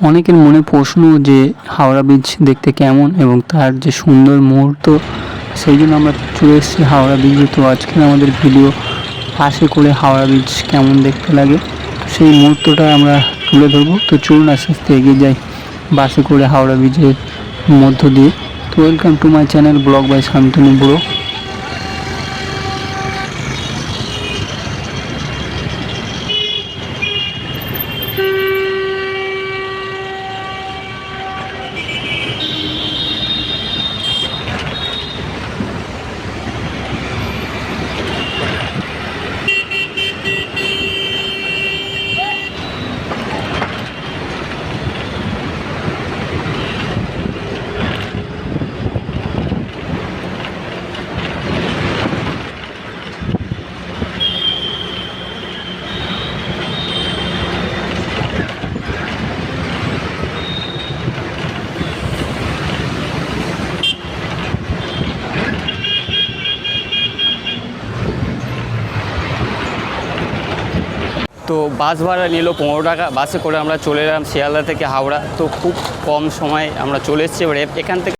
অনেকের মনে প্রশ্ন যে হাওড়া ব্রিজ দেখতে কেমন এবং তার যে সুন্দর মুহূর্ত, সেই জন্য আমরা চলে এসেছি হাওড়া ব্রিজে তো আজকে আমাদের ভিডিও পাশে করে হাওড়া ব্রিজ কেমন দেখতে লাগে সেই মুহূর্তটা আমরা তুলে ধরবো। তো চলুন আস্তে আস্তে এগিয়ে যাই বাসে করে হাওড়া ব্রিজের মধ্য দিয়ে। তো welcome to my channel vlog by Shantanu বুড়ো তো বাস ভাড়া নিল, পনেরো টাকা। বাসে করে আমরা চলে এলাম শিয়ালদা থেকে হাওড়া। তো খুব কম সময় আমরা চলে এসেছি। এবার এখান থেকে